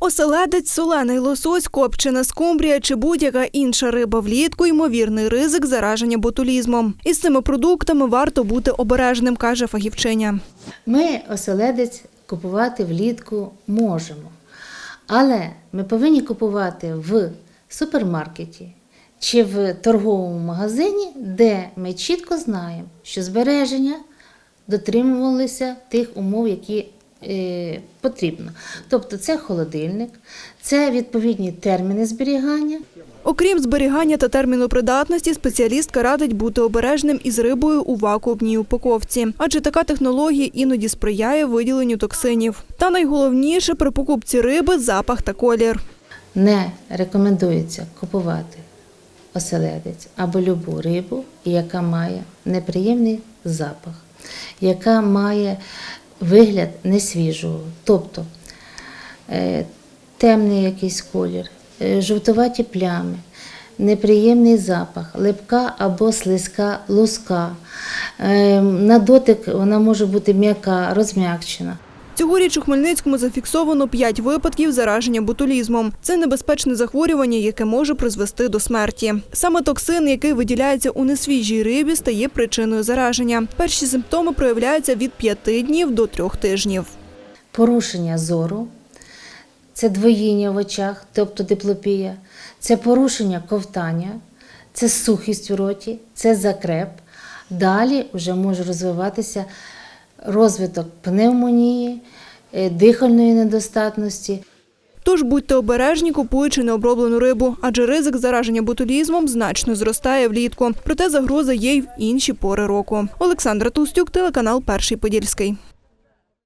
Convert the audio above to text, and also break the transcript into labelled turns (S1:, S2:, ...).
S1: Оселедець, солений лосось, копчена скумбрія чи будь-яка інша риба влітку – ймовірний ризик зараження ботулізмом. Із цими продуктами варто бути обережним, каже фахівчиня.
S2: Ми оселедець купувати влітку можемо, але ми повинні купувати в супермаркеті чи в торговому магазині, де ми чітко знаємо, що збереження дотримувалися тих умов, які потрібно. Тобто це холодильник, це відповідні терміни зберігання.
S1: Окрім зберігання та терміну придатності, спеціалістка радить бути обережним із рибою у вакуумній упаковці, адже така технологія іноді сприяє виділенню токсинів. Та найголовніше при покупці риби запах та колір.
S2: Не рекомендується купувати оселедець або любу рибу, яка має неприємний запах, яка має вигляд несвіжого, тобто е, темний якийсь колір, е, жовтуваті плями, неприємний запах, липка або слизька луска. Е, на дотик вона може бути м'яка, розм'якчена.
S1: Цьогоріч у Хмельницькому зафіксовано 5 випадків зараження ботулізмом. Це небезпечне захворювання, яке може призвести до смерті. Саме токсин, який виділяється у несвіжій рибі, стає причиною зараження. Перші симптоми проявляються від 5 днів до 3 тижнів.
S2: порушення зору, це двоїння в очах, тобто диплопія, це порушення ковтання, це сухість у роті, це закреп. Далі вже може розвиватися розвиток пневмонії, е, дихальної недостатності.
S1: Тож будьте обережні, купуючи необроблену рибу, адже ризик зараження ботулізмом значно зростає влітку. Проте загроза є й в інші пори року. Олександра Тустюк, телеканал Перший Подільський.